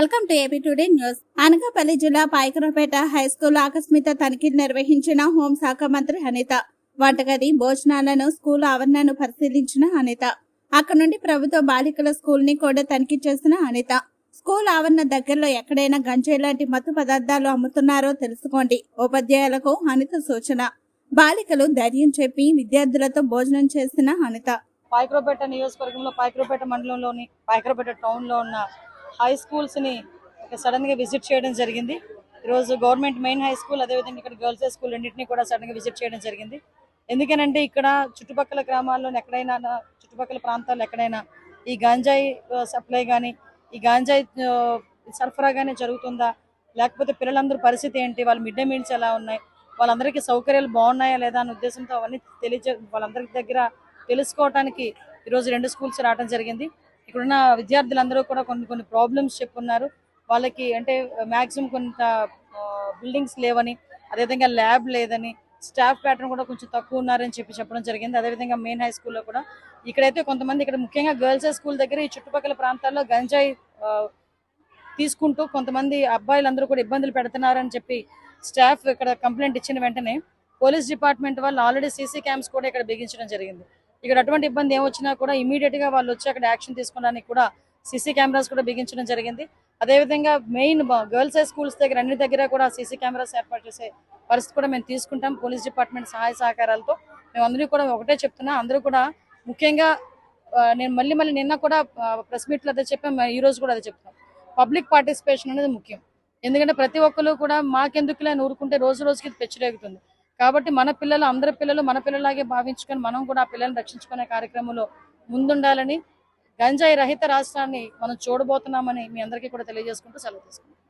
Welcome to AP today news. Anakapalli జిల్లా Payakarapeta high school ఆకస్మిక తనిఖీలు నిర్వహించిన హోంశాఖ మంత్రి అనిత. వంటగది భోజనాలను స్కూల్ ఆవరణను పరిశీలించిన అనిత. అక్కడ నుండి ప్రభుత్వ బాలికల స్కూల్ని కూడా తనిఖీ చేసిన అనిత. స్కూల్ ఆవరణ దగ్గరలో ఎక్కడైనా గంజాయి లాంటి మత్తు పదార్థాలు అమ్ముతున్నారో తెలుసుకోండి. ఉపాధ్యాయులకు అనిత సూచన. బాలికలు ధైర్యం చెప్పి విద్యార్థులతో భోజనం చేసిన అనిత. పాయకరపేట నియోజకవర్గంలో పాయకరపేట మండలంలోని పాయకరపేట టౌన్లో ఉన్న హై స్కూల్స్ని సడన్గా విజిట్ చేయడం జరిగింది. ఈరోజు గవర్నమెంట్ మెయిన్ హై స్కూల్ అదేవిధంగా ఇక్కడ గర్ల్స్ హై స్కూల్ రెండింటినీ కూడా సడన్గా విజిట్ చేయడం జరిగింది. ఎందుకనంటే ఇక్కడ చుట్టుపక్కల గ్రామాల్లో ఎక్కడైనా చుట్టుపక్కల ప్రాంతాల్లో ఎక్కడైనా ఈ గాంజాయి సప్లై కానీ ఈ గాంజాయి సరఫరా కానీ జరుగుతుందా? లేకపోతే పిల్లలందరూ పరిస్థితి ఏంటి? వాళ్ళ మిడ్ డే మీల్స్ ఎలా ఉన్నాయి? వాళ్ళందరికీ సౌకర్యాలు బాగున్నాయా లేదా అనే ఉద్దేశంతో అవన్నీ తెలియజే వాళ్ళందరి దగ్గర తెలుసుకోవటానికి ఈరోజు రెండు స్కూల్స్ రావడం జరిగింది. ఇక్కడున్న విద్యార్థులందరూ కూడా కొన్ని కొన్ని ప్రాబ్లమ్స్ చెప్పున్నారు. వాళ్ళకి అంటే మ్యాక్సిమం కొంత బిల్డింగ్స్ లేవని అదేవిధంగా ల్యాబ్ లేదని స్టాఫ్ ప్యాటర్న్ కూడా కొంచెం తక్కువ ఉన్నారని చెప్పి చెప్పడం జరిగింది. అదేవిధంగా మెయిన్ హై స్కూల్లో కూడా ఇక్కడైతే కొంతమంది ఇక్కడ ముఖ్యంగా గర్ల్స్ హై స్కూల్ దగ్గర ఈ చుట్టుపక్కల ప్రాంతాల్లో గంజాయి తీసుకుంటూ కొంతమంది అబ్బాయిలందరూ కూడా ఇబ్బందులు పెడుతున్నారని చెప్పి స్టాఫ్ ఇక్కడ కంప్లైంట్ ఇచ్చిన వెంటనే పోలీస్ డిపార్ట్మెంట్ వాళ్ళు ఆల్రెడీ సీసీ క్యామ్స్ కూడా ఇక్కడ బిగించడం జరిగింది. ఇక్కడ అటువంటి ఇబ్బంది ఏమొచ్చినా కూడా ఇమీడియట్గా వాళ్ళు వచ్చి అక్కడ యాక్షన్ తీసుకోవడానికి కూడా సీసీ కెమెరాస్ కూడా బిగించడం జరిగింది. అదేవిధంగా మెయిన్ గర్ల్స్ హై స్కూల్స్ దగ్గర అన్ని దగ్గర కూడా సీసీ కెమెరాస్ ఏర్పాటు చేసే పరిస్థితి కూడా మేము తీసుకుంటాం. పోలీస్ డిపార్ట్మెంట్ సహాయ సహకారాలతో. మేము అందరూ కూడా ఒకటే చెప్తున్నా అందరూ కూడా ముఖ్యంగా నేను మళ్ళీ మళ్ళీ నిన్న కూడా ప్రెస్ మీట్లో అదే చెప్పాం ఈ రోజు కూడా అదే చెప్తాం పబ్లిక్ పార్టిసిపేషన్ అనేది ముఖ్యం. ఎందుకంటే ప్రతి ఒక్కరు కూడా మాకెందుకులే అని ఊరుకుంటే రోజు రోజుకి పెచ్చిరేగుతుంది. కాబట్టి మన పిల్లలు అందరి పిల్లలు మన పిల్లలాగే భావించుకొని మనం కూడా ఆ పిల్లల్ని రక్షించుకునే కార్యక్రమంలో ముందుండాలని గంజాయి రహిత రాష్ట్రాన్ని మనం చూడబోతున్నామని మీ అందరికీ కూడా తెలియజేసుకుంటూ సెలవు తీసుకుంటాం